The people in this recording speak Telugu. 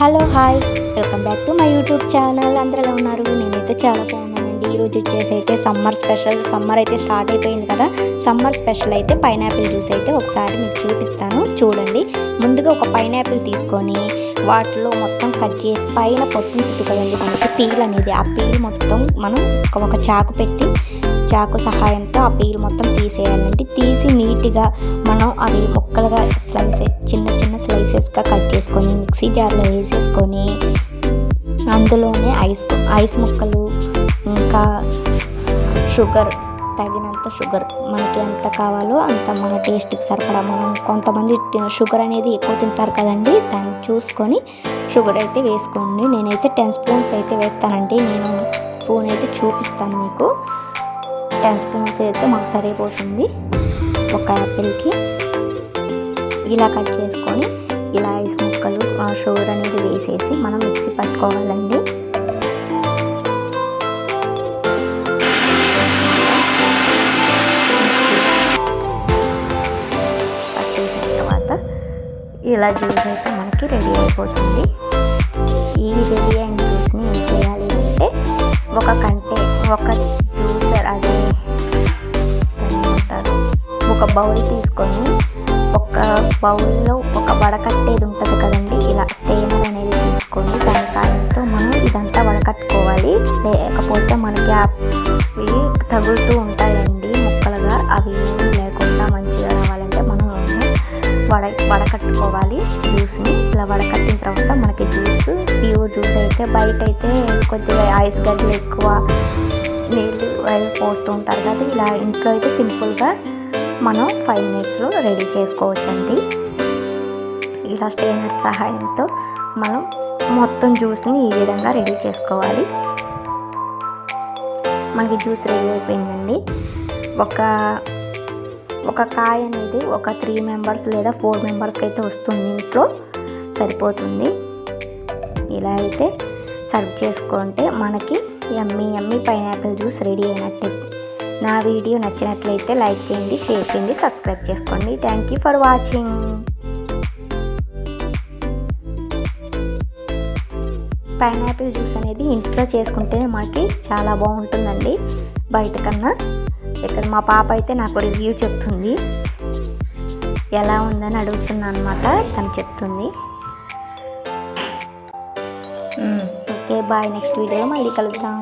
Hello hi welcome back to my YouTube channel. అందరూ ఎలా ఉన్నారు? నేనైతే చాలా బాగున్నానండి. ఈరోజు వచ్చేసి అయితే సమ్మర్ స్పెషల్. సమ్మర్ అయితే స్టార్ట్ అయిపోయింది కదా. సమ్మర్ స్పెషల్ అయితే పైనాపిల్ జ్యూస్ అయితే ఒకసారి మీకు చూపిస్తాను. చూడండి. ముందుగా ఒక పైనాపిల్ తీసుకొని వాటిలో మొత్తం కట్ చేసి పైన పొట్టు ఉంటుంది మనకి పీల్ అనేది ఆ పీల్ మొత్తం మనం ఒక చాకు పెట్టి చాకు సహాయంతో ఆ పీల్ మొత్తం తీసేయాలండి తీసి నీట్గా మనం అవి ముక్కలుగా స్లైసెస్ చిన్న చిన్న స్లైసెస్గా కట్ చేసుకొని మిక్సీ జార్లో వేసేసుకొని అందులోనే ఐస్ ఐస్ ముక్కలు ఇంకా షుగర్ తగినంత షుగర్ మనకి ఎంత కావాలో అంత మన టేస్ట్కి సరిపడా మనం కొంతమంది షుగర్ అనేది ఎక్కువ తింటారు కదండి దాన్ని చూసుకొని షుగర్ అయితే వేసుకోండి. నేనైతే టెన్ స్పూన్స్ అయితే వేస్తానండి. నేను స్పూన్ అయితే చూపిస్తాను మీకు. టెన్ స్పూన్స్ అయితే మాకు సరిపోతుంది. ఒక యాపిల్కి ఇలా కట్ చేసుకొని ఇలా ఐస్ ముక్కలు ఆ షుగర్ అనేది వేసేసి మనం మిక్సీ పట్టుకోవాలండి. పట్టేసిన తర్వాత ఇలా జ్యూస్ అయితే మనకి రెడీ అయిపోతుంది. ఈ రెడీ అయిన జ్యూస్ని ఏం చేయాలి అంటే ఒక కంటే ఒక ఒక బౌల్ తీసుకొని ఒక బౌల్లో ఒక వడకట్టేది ఉంటుంది కదండి ఇలా స్టెయినర్ అనేది తీసుకొని దాని సాయంతో మనం ఇదంతా వడకట్టుకోవాలి. లేకపోతే మనకి అవి ఇవి తగులుతూ ఉంటాయండి ముక్కలుగా అవి లేకుండా మంచిగా రావాలంటే మనం వడ వడకట్టుకోవాలి జ్యూస్ని. ఇలా వడకట్టిన తర్వాత మనకి జ్యూస్ ప్యూర్ జ్యూస్ అయితే బయట అయితే కొద్దిగా ఐస్ గడ్డలు ఎక్కువ నీళ్ళు అవి పోస్తూ ఉంటారు కదా ఇలా ఇంట్లో అయితే సింపుల్గా మనం ఫైవ్ మినిట్స్లో రెడీ చేసుకోవచ్చండి. ఇలా స్టైనర్ సహాయంతో మనం మొత్తం జ్యూస్ని ఈ విధంగా రెడీ చేసుకోవాలి. మనకి జ్యూస్ రెడీ అయిపోయిందండి. ఒక ఒక కాయ అనేది ఒక త్రీ మెంబర్స్ లేదా ఫోర్ మెంబర్స్కి అయితే వస్తుంది ఇంట్లో. సరిపోతుంది. ఇలా అయితే సర్వ్ చేసుకుంటే మనకి ఎమ్మి ఎమ్మి పైనాపిల్ జ్యూస్ రెడీ అయినట్టే. నా వీడియో నచ్చినట్లయితే లైక్ చేయండి షేర్ చేయండి సబ్స్క్రైబ్ చేసుకోండి. Thank you for watching pineapple juice అనేది ఇంట్లో చేసుకుంటేనే మనకి చాలా బాగుంటుందండి. బయట కన్నా ఇక్కడ మా పాప అయితే నాకు రివ్యూ చెప్తుంది. ఎలా ఉందని అడుగుతున్నా అనమాట తను చెప్తుంది. ఓకే బాయ్ నెక్స్ట్ వీడియోలో మళ్ళీ కలుద్దాం.